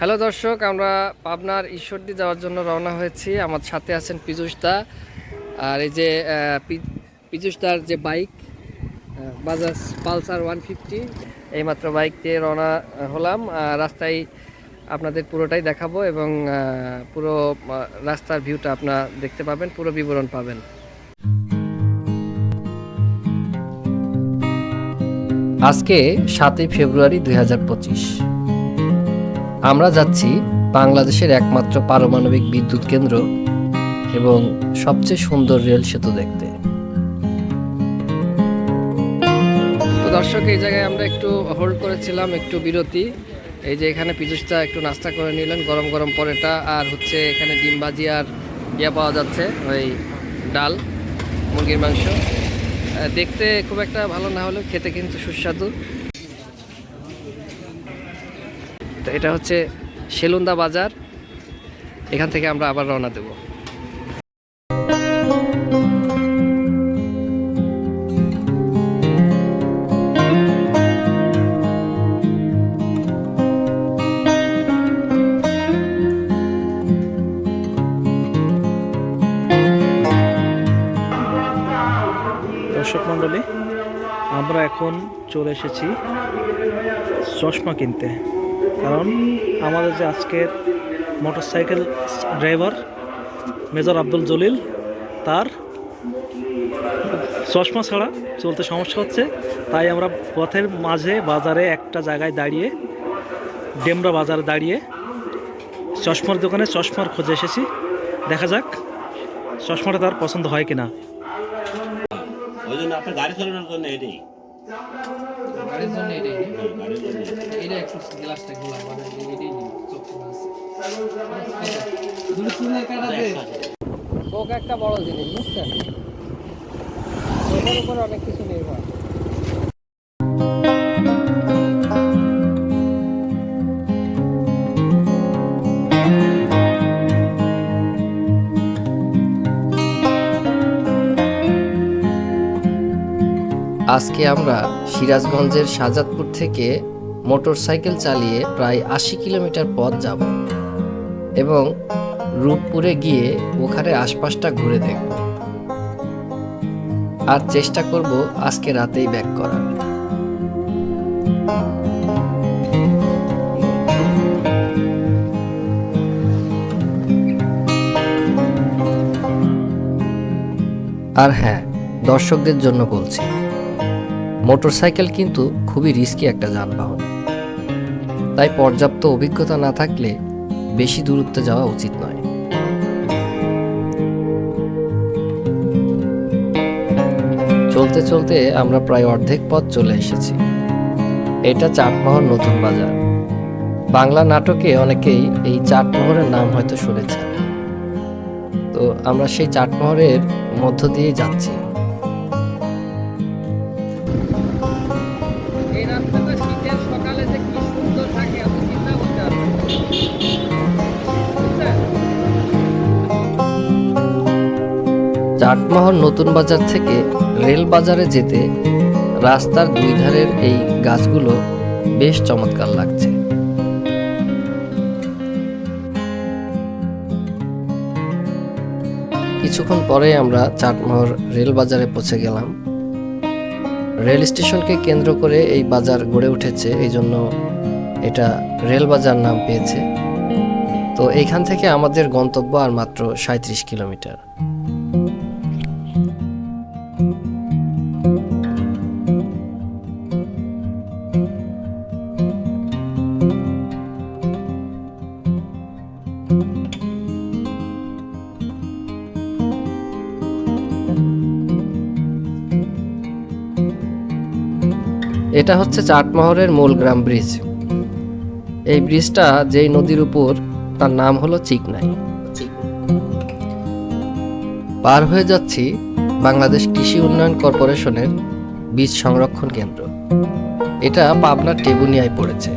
Hello দর্শক আমরা পাবনার ঈশ্বরদী যাওয়ার জন্য রওনা হয়েছি। আমার সাথে আছেন পীযুষ দা আর এই যে আহ, দার যে bike Bajaj Pulsar one fifty এইমাত্র বাইক দিয়ে রওনা হলাম। রাস্তায় আপনাদের পুরোটাই দেখাবো এবং পুরো রাস্তার ভিউটা আপনারা দেখতে পাবেন পুরো বিবরণ পাবেন। আজকে সাতই ফেব্রুয়ারি দু হাজার পঁচিশ। আমরা যাচ্ছি বাংলাদেশের একমাত্র পারমাণবিক বিদ্যুৎ কেন্দ্র এবং সবচেয়ে সুন্দর রেল সেতু দেখতে। তো দর্শক, এই জায়গায় আমরা একটু হোল্ড করেছিলাম, একটু বিরতি। এই যে এখানে পিজুসটা একটু নাস্তা করে নিলেন, গরম গরম পরেটা, আর হচ্ছে এখানে ডিম আর ইয়ে পাওয়া যাচ্ছে, ওই ডাল, মুরগির মাংস। দেখতে খুব একটা ভালো না হলেও খেতে কিন্তু সুস্বাদু। তো এটা হচ্ছে সেলুন্দা বাজার। এখান থেকে আমরা আবার রওনা দেব। দর্শক মণ্ডলী, আমরা এখন চলে এসেছি চশমা কিনতে। কারণ আমাদের যে আজকের motorcycle driver major Abdul Jalil তার চশমা ছাড়া চলতে সমস্যা হচ্ছে। তাই আমরা পথের মাঝে বাজারে একটা জায়গায় দাঁড়িয়ে ডেমরা বাজারে দাঁড়িয়ে চশমার দোকানে চশমার খোঁজে এসেছি। দেখা যাক চশমাটা তার পছন্দ হয় কিনা। ওই জন্য আপনার গাড়ি চালানোর জন্য এটাই। গাড়ির জন্য এটাই। মানে এটাই কোক একটা বড় জিনিস, বুঝছেন? উপরে অনেক কিছু নির্ভর। আজকে আমরা সিরাজগঞ্জের শাহজাদপুর থেকে মোটরসাইকেল চালিয়ে প্রায় আশি কিলোমিটার পথ যাব এবং রূপপুরে গিয়ে ওখানে আশপাশটা ঘুরে দেখব। আর চেষ্টা করব আজকে রাতেই ব্যাক করার। আর হ্যাঁ দর্শকদের জন্য বলছি, মোটরসাইকেল কিন্তু খুবই রিস্কি একটা যানবাহন। তাই পর্যাপ্ত অভিজ্ঞতা না থাকলে বেশি দূরত্বে যাওয়া উচিত নয়। চলতে চলতে আমরা প্রায় অর্ধেক পথ চলে এসেছি। এটা চাটমোহর নতুন বাজার। বাংলা নাটকে অনেকেই এই চাটমোহরের নাম হয়তো শুনেছেন। তো আমরা সেই চাটমোহরের মধ্য দিয়েই যাচ্ছি। চাটমোহর নতুন বাজার থেকে রেল বাজারে যেতে রাস্তার দুই ধারের এই গাছগুলো বেশ চমৎকার লাগছে। কিছুক্ষণ পরে আমরা চাটমোহর রেল বাজারে পৌঁছে গেলাম। রেল স্টেশনকে কেন্দ্র করে এই বাজার গড়ে উঠেছে, এই জন্য এটা রেল বাজার নাম পেয়েছে। তো এইখান থেকে আমাদের গন্তব্য আর মাত্র সাঁত্রিশ কিলোমিটার। এটা হচ্ছে চাটমহরের মূল গ্রাম ব্রিজ। এই ব্রিজটা যেই নদীর উপর, তার নাম হলো চিকনাই। পার হয়ে যাচ্ছি বাংলাদেশ কৃষি উন্নয়ন কর্পোরেশনের বীজ সংরক্ষণ কেন্দ্র। এটা পাবনার টেবুনিয়ায় পড়েছে।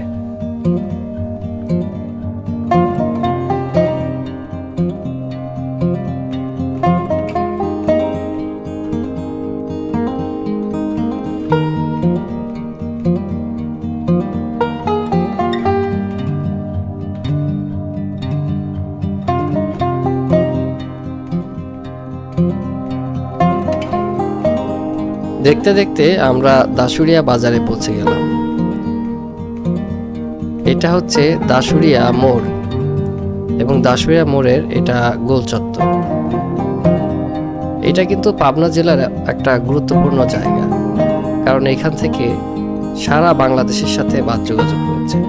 দেখতে দেখতে আমরা দাসুরিয়া বাজারে পৌঁছে গেলাম। এটা হচ্ছে দাসুরিয়া মোড় এবং দাসুরিয়া মোড়ের এটা গোল চত্বর। এটা কিন্তু পাবনা জেলার একটা গুরুত্বপূর্ণ জায়গা, কারণ এখান থেকে সারা বাংলাদেশের সাথে বাদ যোগাযোগ রয়েছে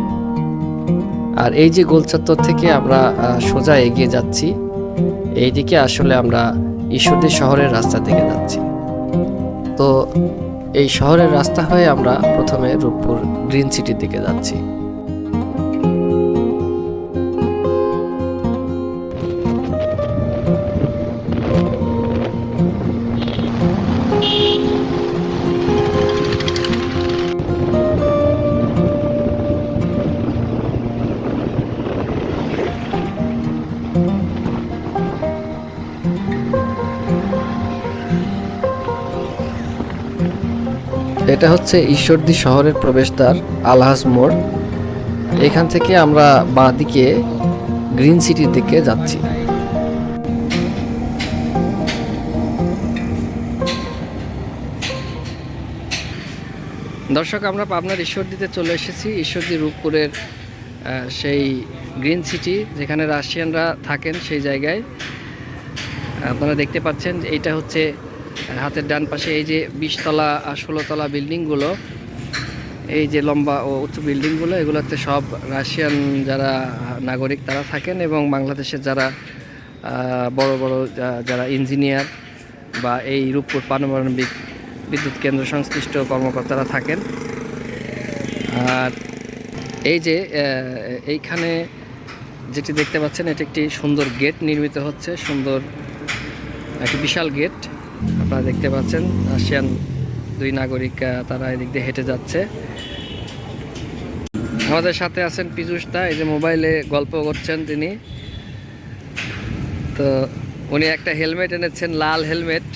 আর এই যে গোল চত্বর থেকে আমরা সোজা এগিয়ে যাচ্ছি, এইদিকে আসলে আমরা ঈশ্বরদী শহরের রাস্তা দিকে যাচ্ছি। তো এই শহরের রাস্তা হয়ে আমরা প্রথমে রূপপুর গ্রিন সিটির দিকে যাচ্ছি। এটা হচ্ছে ঈশ্বরদী শহরের প্রবেশদ্বার, আলহাজ মোড়। এখান থেকে আমরা বাঁ দিকে গ্রিন সিটির দিকে যাচ্ছি। দর্শক, আমরা পাবনার ঈশ্বরদীতে চলে এসেছি। ঈশ্বরদী রূপপুরের সেই গ্রিন সিটি, যেখানে রাশিয়ানরা থাকেন সেই জায়গায়। আপনারা দেখতে পাচ্ছেন যে এইটা হচ্ছে হাতের ডান পাশে এই যে বিশতলা আর ষোলোতলা বিল্ডিংগুলো, এই যে লম্বা ও উঁচু বিল্ডিংগুলো, এগুলোতে সব রাশিয়ান যারা নাগরিক তারা থাকেন এবং বাংলাদেশের যারা বড় বড় যারা ইঞ্জিনিয়ার বা এই রূপপুর পারমাণবিক বিদ্যুৎ কেন্দ্র সংশ্লিষ্ট কর্মকর্তারা থাকেন। আর এই যে এইখানে যেটি দেখতে পাচ্ছেন, এটি একটি সুন্দর গেট নির্মিত হচ্ছে, সুন্দর একটি বিশাল গেট। আপনারা দেখতে পাচ্ছেন, রাশিয়ান দুই নাগরিক তারা এদিক দিয়ে হেঁটে যাচ্ছে। আমাদের সাথে আছেন পীযুষ দা, এই যে মোবাইলে গল্প করছেন তিনি। তো উনি একটা হেলমেট এনেছেন, লাল হেলমেট।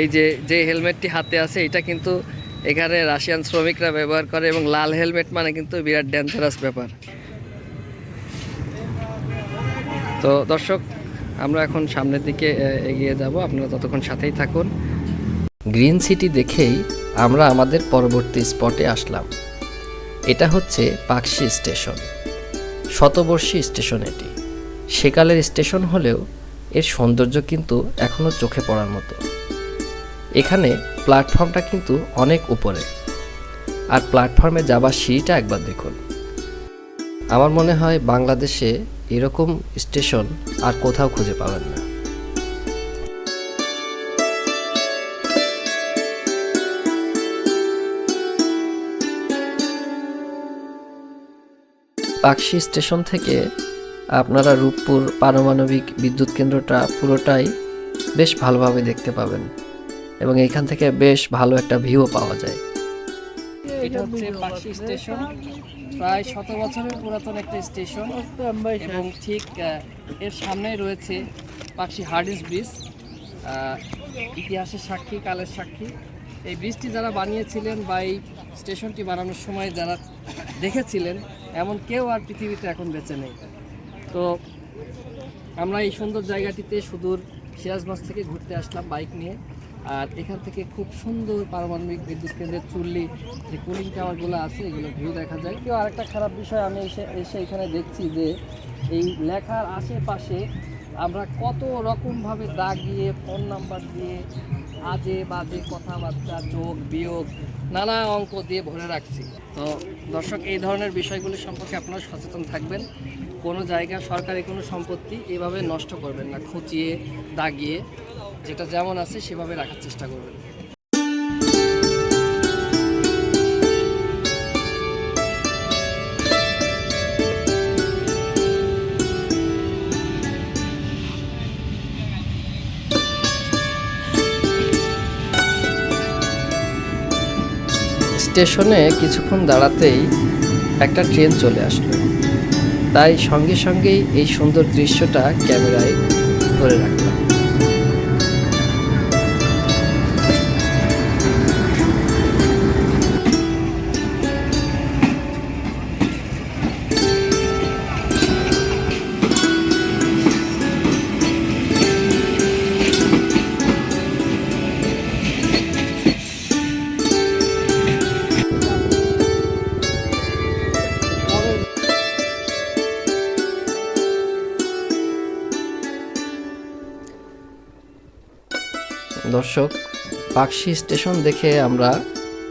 এই যে যে হেলমেটটি হাতে আছে, এটা কিন্তু এখানে রাশিয়ান শ্রমিকরা ব্যবহার করে এবং লাল হেলমেট মানে কিন্তু বিরাট ডেঞ্জারাস ব্যাপার। তো দর্শক আমরা এখন সামনের দিকে এগিয়ে যাব। আপনারা ততক্ষণ সাথেই থাকুন। গ্রিন সিটি দেখেই আমরা আমাদের পরবর্তী স্পটে আসলাম। এটা হচ্ছে পাকশি স্টেশন, শতবর্ষী স্টেশন এটি। সেকালের স্টেশন হলেও এর সৌন্দর্য কিন্তু এখনও চোখে পড়ার মতো। এখানে প্ল্যাটফর্মটা কিন্তু অনেক উপরে। আর প্ল্যাটফর্মে যাবার সিঁড়িটা একবার দেখুন। আমার মনে হয় বাংলাদেশে এরকম স্টেশন আর কোথাও খুঁজে পাবেন না। পাকশি স্টেশন থেকে আপনারা রূপপুর পারমাণবিক বিদ্যুৎ কেন্দ্রটা পুরোটাই বেশ ভালোভাবে দেখতে পাবেন এবং এখান থেকে বেশ ভালো একটা ভিউও পাওয়া যায়। এটা হচ্ছে পাকশি স্টেশন। প্রায় শত বছরের পুরাতন একটা স্টেশন। এবং ঠিক এর সামনেই রয়েছে পাকশি হার্ডিস ব্রিজ। ইতিহাসের সাক্ষী কালের সাক্ষী। এই ব্রিজটি যারা বানিয়েছিলেন বা এই স্টেশনটি বানানোর সময় যারা দেখেছিলেন এমন কেউ আর পৃথিবীতে এখন বেঁচে নেই। তো আমরা এই সুন্দর জায়গাটিতে সুদূর সিরাজগঞ্জ থেকে ঘুরতে আসলাম বাইক নিয়ে। আর এখান থেকে খুব সুন্দর পারমাণবিক বিদ্যুৎ কেন্দ্রের চুল্লি, যে কুলিং টাওয়ারগুলো আছে, এগুলো ভিউ দেখা যায়। কেউ আরেকটা খারাপ বিষয়, আমি এসে এসে এখানে দেখছি যে এই লেখার আশেপাশে আমরা কত রকমভাবে দাগিয়ে ফোন নাম্বার দিয়ে আজে বাজে কথাবার্তা, যোগ, বিয়োগ, নানা অঙ্ক দিয়ে ভরে রাখছি। তো দর্শক, এই ধরনের বিষয়গুলি সম্পর্কে আপনারা সচেতন থাকবেন। কোনো জায়গা, সরকারি কোনো সম্পত্তি এভাবে নষ্ট করবেন না। খুঁচিয়ে, দাগিয়ে, যেটা যেমন আছে সেভাবে রাখার চেষ্টা করবেন। স্টেশনে কিছুক্ষণ দাঁড়াতেই একটা ট্রেন চলে আসলো। তাই সঙ্গে সঙ্গেই এই সুন্দর দৃশ্যটা ক্যামেরায় ধরে রাখলাম দর্শক, পাকশি স্টেশন দেখে আমরা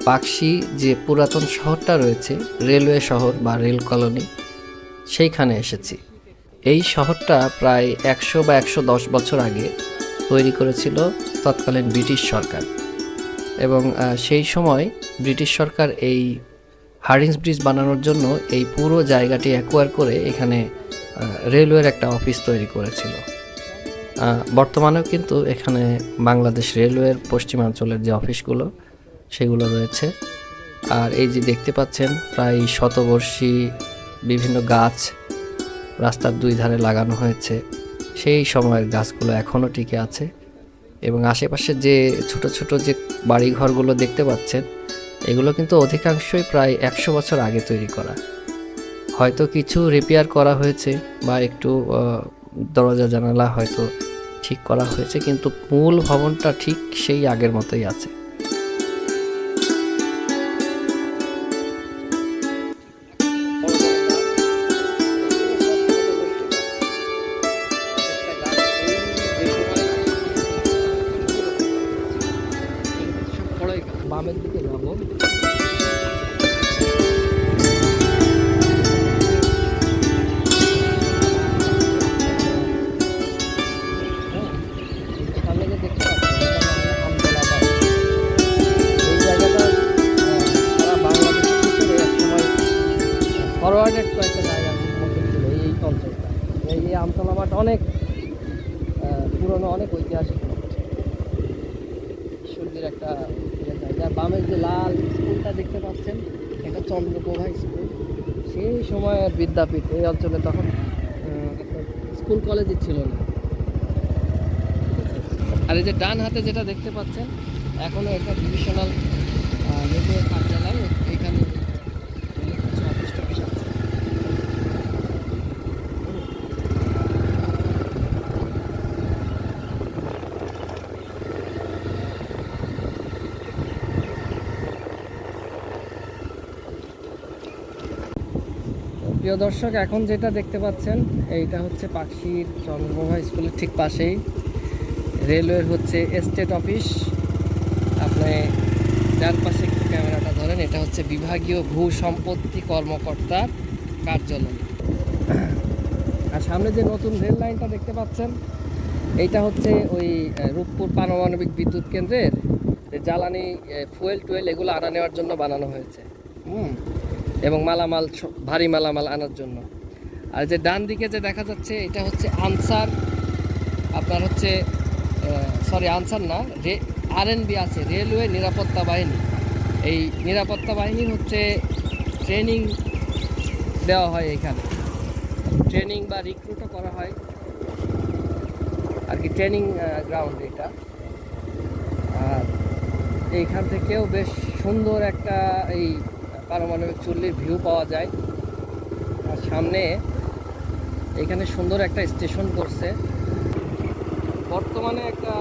পাকশি যে পুরাতন শহরটা রয়েছে, রেলওয়ে শহর বা রেল কলোনি, সেইখানে এসেছি। এই শহরটা প্রায় একশো বা একশো দশ বছর আগে তৈরি করেছিল তৎকালীন ব্রিটিশ সরকার এবং সেই সময় ব্রিটিশ সরকার এই হার্ডিংস ব্রিজ বানানোর জন্য এই পুরো জায়গাটি অ্যাকোয়ার করে এখানে রেলওয়ের একটা অফিস তৈরি করেছিল। বর্তমানেও কিন্তু এখানে বাংলাদেশ রেলওয়ের পশ্চিমাঞ্চলের যে অফিসগুলো, সেগুলো রয়েছে। আর এই যে দেখতে পাচ্ছেন, প্রায় শতবর্ষী বিভিন্ন গাছ রাস্তার দুই ধারে লাগানো হয়েছে। সেই সময়ের গাছগুলো এখনও টিকে আছে এবং আশেপাশে যে ছোট ছোট যে বাড়িঘরগুলো দেখতে পাচ্ছেন, এগুলো কিন্তু অধিকাংশই প্রায় একশো বছর আগে তৈরি করা। হয়তো কিছু রিপেয়ার করা হয়েছে বা একটু দরজা জানালা হয়তো ঠিক করা হয়েছে কিন্তু মূল ভবনটা ঠিক সেই আগের মতোই আছে। অনেক পুরনো, অনেক ঐতিহাসিক ঈশ্বরদীর একটা ইয়ে জায়গা বামের যে লাল স্কুলটা দেখতে পাচ্ছেন, এটা চন্দ্রপ্রভা স্কুল। সেই সময়ের বিদ্যাপীঠ, এই অঞ্চলে তখন স্কুল কলেজই ছিল না। আর এই যে ডান হাতে যেটা দেখতে পাচ্ছেন, এখনও এটা ডিভিশনাল কার্যালয় এখানে অনেক কিছু অফিস টফিস আছে প্রিয় দর্শক, এখন যেটা দেখতে পাচ্ছেন, এইটা হচ্ছে পাখির চন্দ্রপ্রভা স্কুলের ঠিক পাশেই। রেলওয়ের হচ্ছে এস্টেট অফিস আপনি যার পাশে ক্যামেরাটা ধরেন, এটা হচ্ছে বিভাগীয় ভূ সম্পত্তি কর্মকর্তার কার্যালয়। আর সামনে যে নতুন রেল লাইনটা দেখতে পাচ্ছেন, এইটা হচ্ছে ওই রূপপুর পারমাণবিক বিদ্যুৎ কেন্দ্রের জ্বালানি ফুয়েল টুয়েল এগুলো আনা নেওয়ার জন্য বানানো হয়েছে। হুম। এবং মালামাল ভারী মালামাল আনার জন্য। আর যে ডান দিকে যে দেখা যাচ্ছে, এটা হচ্ছে আনসার। আপনার হচ্ছে সরি আনসার না, রে আর আছে, রেলওয়ে নিরাপত্তা বাহিনী। এই নিরাপত্তা বাহিনীর হচ্ছে ট্রেনিং দেওয়া হয় এখানে। ট্রেনিং বা রিক্রুটও করা হয়। আর কি, ট্রেনিং গ্রাউন্ড এটা। আর এইখান থেকেও বেশ সুন্দর একটা এই পারমাণবিক চুল্লির ভিউ পাওয়া যায়। আর সামনে এখানে সুন্দর একটা স্টেশন করছে। বর্তমানে একটা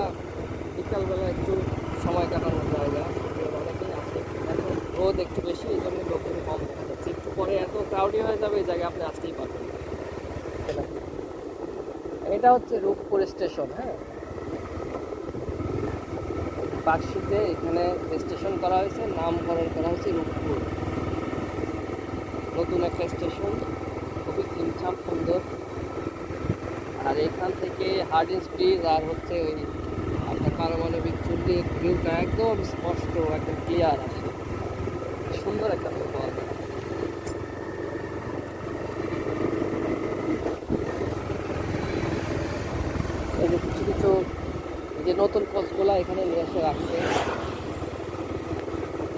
বিকালবেলা একটু সময় কাটানোর জায়গা। রোদ একটু বেশি, এই জন্য লোকজন কম দেখা যাচ্ছে। একটু পরে এত ক্রাউডি হয়ে যাবে এই জায়গায় আপনি আসতেই পারবেন। এটা হচ্ছে রূপপুর স্টেশন হ্যাঁ? পার্কশিতে এখানে স্টেশন করা হয়েছে, নামকরণ করা হয়েছে রূপপুর। নতুন একটা স্টেশন খুবই চিমছাম সুন্দর। আর এখান থেকে হার্ডিন্স ব্রিজ আর হচ্ছে ওই আপনার পারমাণবিক চুল্লির ভিউটা একদম স্পষ্ট, একদম ক্লিয়ার আসে। সুন্দর একটা ভিউ কিছু কিছু যে নতুন কোচগুলা এখানে নিয়ে এসে রাখছে।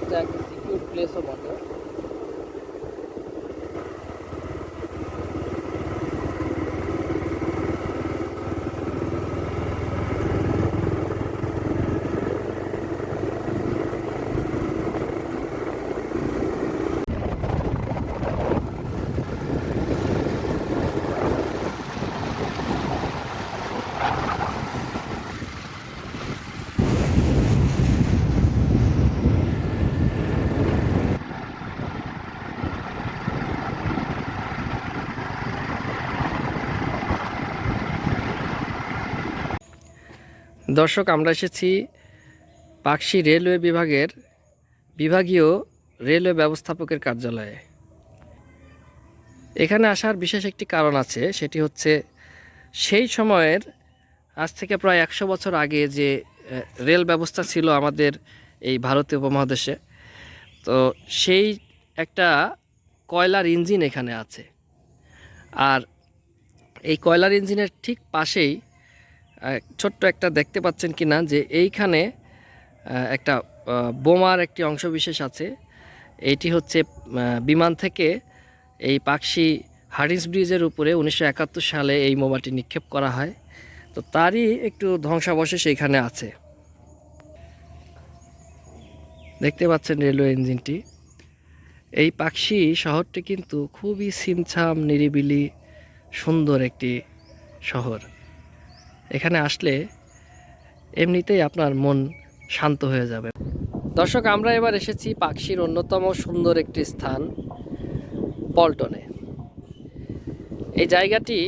এটা একটা সিকিউর প্লেসও বটে। দর্শক, আমরা এসেছি পাকশি রেলওয়ে বিভাগের বিভাগীয় রেলওয়ে ব্যবস্থাপকের কার্যালয়ে। এখানে আসার বিশেষ একটি কারণ আছে, সেটি হচ্ছে সেই সময়ের আজ থেকে প্রায় একশো বছর আগে যে রেল ব্যবস্থা ছিল আমাদের এই ভারতীয় উপমহাদেশে, তো সেই একটা কয়লার ইঞ্জিন এখানে আছে। আর এই কয়লার ইঞ্জিনের ঠিক পাশেই ছোট্ট একটা দেখতে পাচ্ছেন কি না যে এইখানে একটা বোমার একটি অংশবিশেষ আছে। এটি হচ্ছে বিমান থেকে এই পাকশি হারিস ব্রিজের উপরে উনিশশো একাত্তর সালে এই বোমাটি নিক্ষেপ করা হয়। তো তারই একটু ধ্বংসাবশেষ এখানে আছে। দেখতে পাচ্ছেন রেলওয়ে ইঞ্জিনটি। এই পাকশি শহরটি কিন্তু খুবই সিমছাম নিরিবিলি, সুন্দর একটি শহর। এখানে আসলে এমনিতেই আপনার মন শান্ত হয়ে যাবে। দর্শক, আমরা এবার এসেছি পাকশির অন্যতম সুন্দর একটি স্থান, পল্টনে। এই জায়গাটি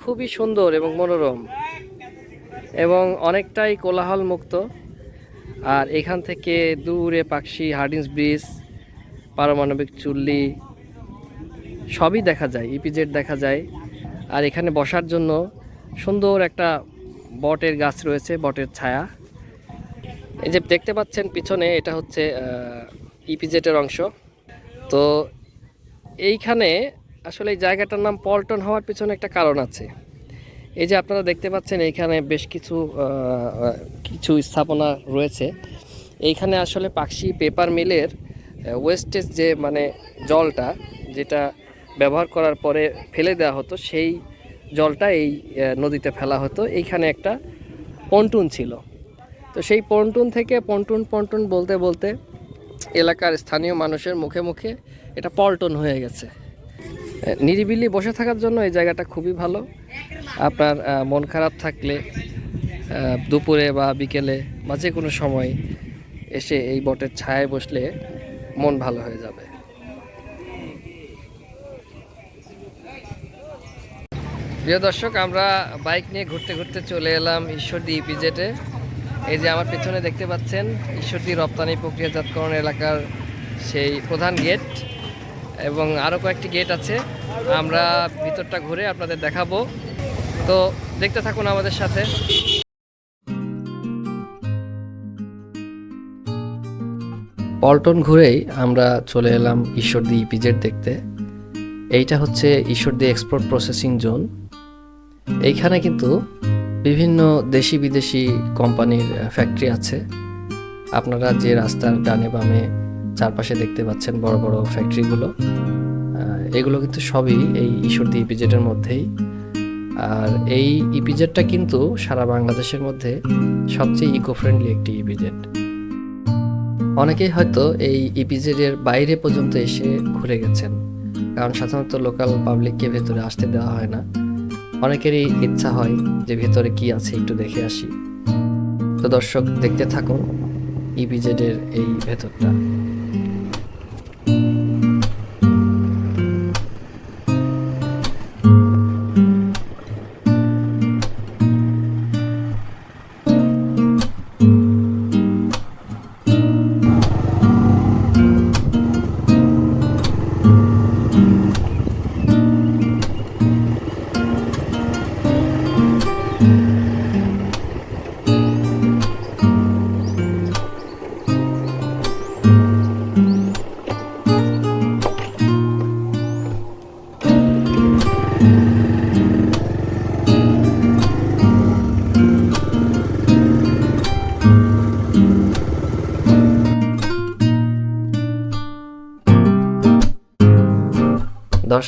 খুবই সুন্দর এবং মনোরম এবং অনেকটাই কোলাহল মুক্ত আর এখান থেকে দূরে পাকশি হার্ডিন্স ব্রিজ, পারমাণবিক চুল্লি সবই দেখা যায়, ইপিজেড দেখা যায়। আর এখানে বসার জন্য সুন্দর একটা বটের গাছ রয়েছে, বটের ছায়া। এই যে দেখতে পাচ্ছেন পিছনে, এটা হচ্ছে ইপিজেটের অংশ। তো এইখানে আসলে এই জায়গাটার নাম পল্টন হওয়ার পিছনে একটা কারণ আছে। এই যে আপনারা দেখতে পাচ্ছেন, এইখানে বেশ কিছু কিছু স্থাপনা রয়েছে। এইখানে আসলে পাখি পেপার মিলের ওয়েস্টেজ যে মানে জলটা, যেটা ব্যবহার করার পরে ফেলে দেওয়া হতো, সেই জলটা এই নদীতে ফেলা হতো। এইখানে একটা পন্টুন ছিল। তো সেই পন্টুন থেকে পন্টুন পন্টুন বলতে বলতে এলাকার স্থানীয় মানুষের মুখে মুখে এটা পল্টন হয়ে গেছে। নিরিবিলি বসে থাকার জন্য এই জায়গাটা খুবই ভালো। আপনার মন খারাপ থাকলে দুপুরে বা বিকেলে বা যে কোনো সময় এসে এই বটের ছায়ায় বসলে মন ভালো হয়ে যাবে। প্রিয় দর্শক, আমরা বাইক নিয়ে ঘুরতে ঘুরতে চলে এলাম ঈশ্বরদী ইপিজেটে এই যে আমার পেছনে দেখতে পাচ্ছেন, ঈশ্বরদী রপ্তানি প্রক্রিয়াজাতকরণ এলাকার সেই প্রধান গেট এবং আরও কয়েকটি গেট আছে। আমরা ভিতরটা ঘুরে আপনাদের দেখাবো। তো দেখতে থাকুন আমাদের সাথে। পল্টন ঘুরেই আমরা চলে এলাম ঈশ্বরদী ইপিজেড দেখতে। এইটা হচ্ছে ঈশ্বরদী এক্সপোর্ট প্রসেসিং জোন এইখানে কিন্তু বিভিন্ন দেশি বিদেশি কোম্পানির ফ্যাক্টরি আছে। আপনারা যে রাস্তার ডানে বামে চারপাশে দেখতে পাচ্ছেন বড় বড় ফ্যাক্টরিগুলো এগুলো কিন্তু সবই এই ঈশ্বরদী ইপিজেডের মধ্যেই। আর এই ইপিজেডটা কিন্তু সারা বাংলাদেশের মধ্যে সবচেয়ে ইকো ফ্রেন্ডলি একটি ইপিজেড অনেকেই হয়তো এই ইপিজেডের বাইরে পর্যন্ত এসে ঘুরে গেছেন, কারণ সাধারণত লোকাল পাবলিককে ভেতরে আসতে দেওয়া হয় না। অনেকেরই ইচ্ছা হয় যে ভেতরে কি আছে একটু দেখে আসি। তো দর্শক, দেখতে থাকুন ইপিজেডের এই ভেতরটা।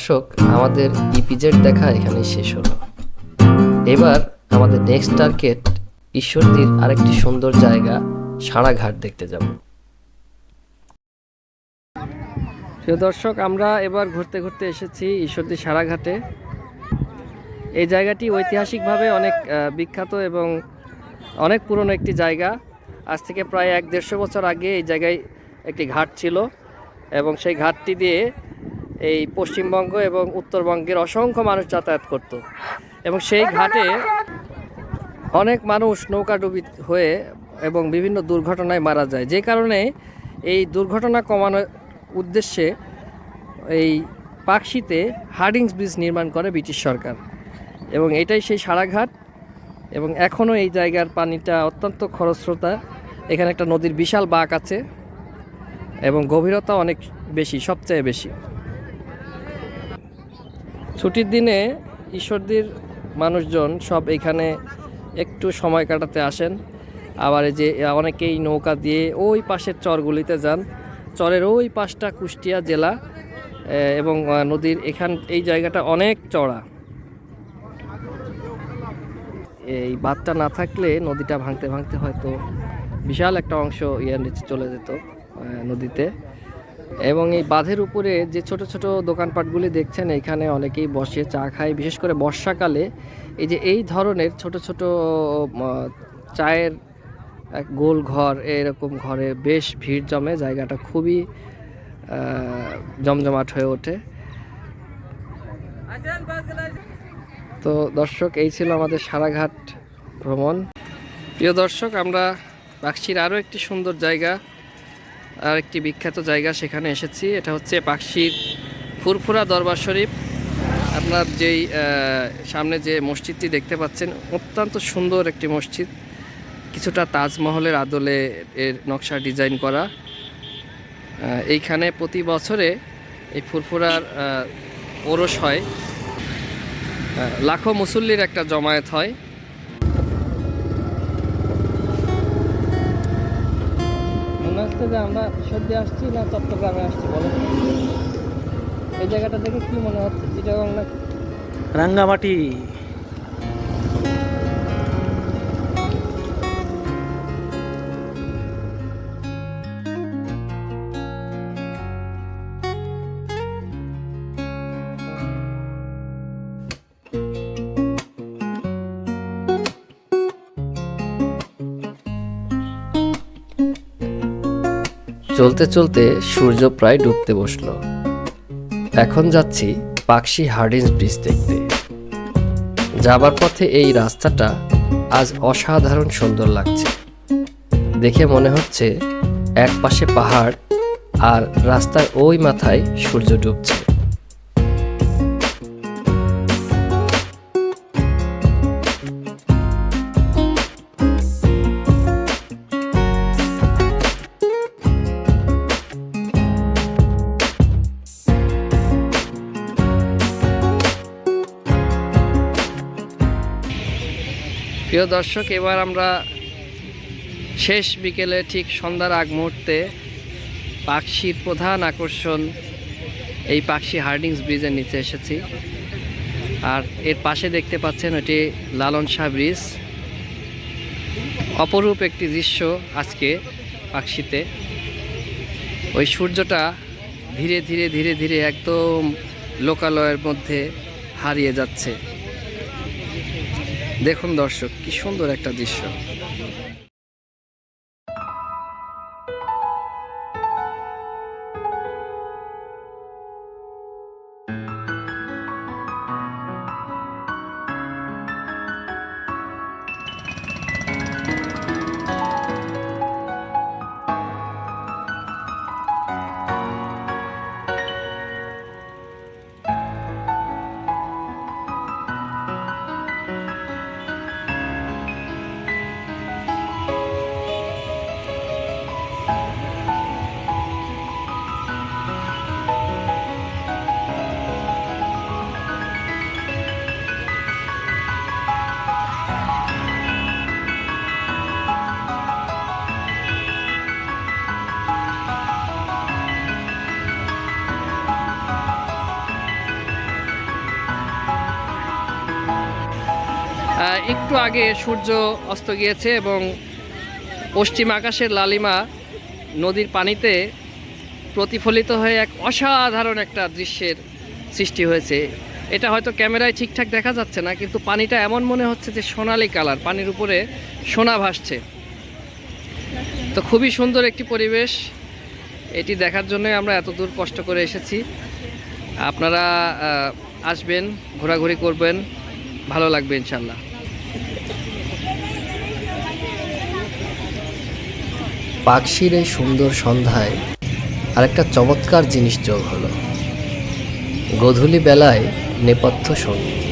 দর্শক, আমাদের ইপিজেড দেখা এখানেই শেষ হলো। এবার আমাদের নেক্সট টার্গেট ঈশ্বরদীর আরেকটি সুন্দর জায়গা, সারাঘাট দেখতে যাব। প্রিয় দর্শক, আমরা এবার ঘুরতে ঘুরতে এসেছি ঈশ্বরদী সারাঘাটে। এই জায়গাটি ঐতিহাসিকভাবে অনেক বিখ্যাত এবং অনেক পুরনো একটি জায়গা। আজ থেকে প্রায় এক দেড়শো বছর আগে এই জায়গায় একটি ঘাট ছিল এবং সেই ঘাটটি দিয়ে এই পশ্চিমবঙ্গ এবং উত্তরবঙ্গের অসংখ্য মানুষ যাতায়াত করত। এবং সেই ঘাটে অনেক মানুষ নৌকাডুবি হয়ে এবং বিভিন্ন দুর্ঘটনায় মারা যায়। যে কারণে এই দুর্ঘটনা কমানোর উদ্দেশ্যে এই পাকশিতে হার্ডিংস ব্রিজ নির্মাণ করে ব্রিটিশ সরকার। এবং এটাই সেই সারাঘাট। এবং এখনও এই জায়গার পানিটা অত্যন্ত খরস্রোতা। এখানে একটা নদীর বিশাল বাঁক আছে এবং গভীরতা অনেক বেশি, সবচেয়ে বেশি। ছুটির দিনে ঈশ্বরদীর মানুষজন সব এখানে একটু সময় কাটাতে আসেন। আবার এই যে অনেকেই নৌকা দিয়ে ওই পাশের চরগুলিতে যান। চরের ওই পাশটা কুষ্টিয়া জেলা এবং নদীর এখান, এই জায়গাটা অনেক চড়া এই বাঁধটা না থাকলে নদীটা ভাঙতে ভাঙতে হয়তো বিশাল একটা অংশ ইয়ার নিচে চলে যেত নদীতে। এবং এই বাঁধের উপরে যে ছোট ছোট দোকানপাটগুলি দেখছেন, এখানে অনেকেই বসে চা খায়, বিশেষ করে বর্ষাকালে। এই যে এই ধরনের ছোট ছোট চায়ের এক গোল ঘর, এরকম ঘরে বেশ ভিড় জমে, জায়গাটা খুবই জমজমাট হয়ে ওঠে। তো দর্শক, এই ছিল আমাদের সারাঘাট ভ্রমণ। প্রিয় দর্শক, আমরা পাকশির আরও একটি সুন্দর জায়গা। আর একটি বিখ্যাত জায়গা সেখানে এসেছি, এটা হচ্ছে পাকশির ফুরফুরা দরবার শরীফ। আপনার যেই সামনে যে মসজিদটি দেখতে পাচ্ছেন, অত্যন্ত সুন্দর একটি মসজিদ। কিছুটা তাজমহলের আদলে এর নকশা ডিজাইন করা। এইখানে প্রতি বছরে এই ফুরফুরার ওরস হয়। লাখো মুসল্লির একটা জমায়েত হয়। যে আমরা সর্দি আসছি না চট্টগ্রামে আসছি, বলো? এই জায়গাটা দেখে কি মনে হচ্ছে? চিটাগং না? রাঙ্গামাটি। চলতে চলতে সূর্য প্রায় ডুবতে বসল। এখন যাচ্ছি পাকশি হার্ডিন্স ব্রিজ দেখতে। যাবার পথে এই রাস্তাটা আজ অসাধারণ সুন্দর লাগছে। দেখে মনে হচ্ছে এক পাশে পাহাড় আর রাস্তার ওই মাথায় সূর্য ডুবছে। প্রিয় দর্শক, এবার আমরা শেষ বিকেলে ঠিক সন্ধ্যার আগ মুহূর্তে পাকশির প্রধান আকর্ষণ এই পাকশি হার্ডিংস ব্রিজের নিচে এসেছি। আর এর পাশে দেখতে পাচ্ছেন এটি লালন শাহ ব্রিজ। অপরূপ একটি দৃশ্য আজকে পাকশিতে। ওই সূর্যটা ধীরে ধীরে ধীরে ধীরে একদম লোকালয়ের মধ্যে হারিয়ে যাচ্ছে। দেখুন দর্শক কি সুন্দর একটা দৃশ্য। একটু আগে সূর্য অস্ত গিয়েছে এবং পশ্চিম আকাশের লালিমা নদীর পানিতে প্রতিফলিত হয়ে এক অসাধারণ একটা দৃশ্যের সৃষ্টি হয়েছে। এটা হয়তো ক্যামেরায় ঠিকঠাক দেখা যাচ্ছে না, কিন্তু পানিটা এমন মনে হচ্ছে যে সোনালি কালার, পানির উপরে সোনা ভাসছে। তো খুবই সুন্দর একটি পরিবেশ, এটি দেখার জন্য আমরা এত দূর কষ্ট করে এসেছি। আপনারা আসবেন, ঘোরাঘুরি করবেন, ভালো লাগবে ইনশাল্লাহ। পাকশির এই সুন্দর সন্ধ্যায় আরেকটা চমৎকার জিনিস যোগ হলো। গধূলি বেলায় নেপথ্য সংগীত।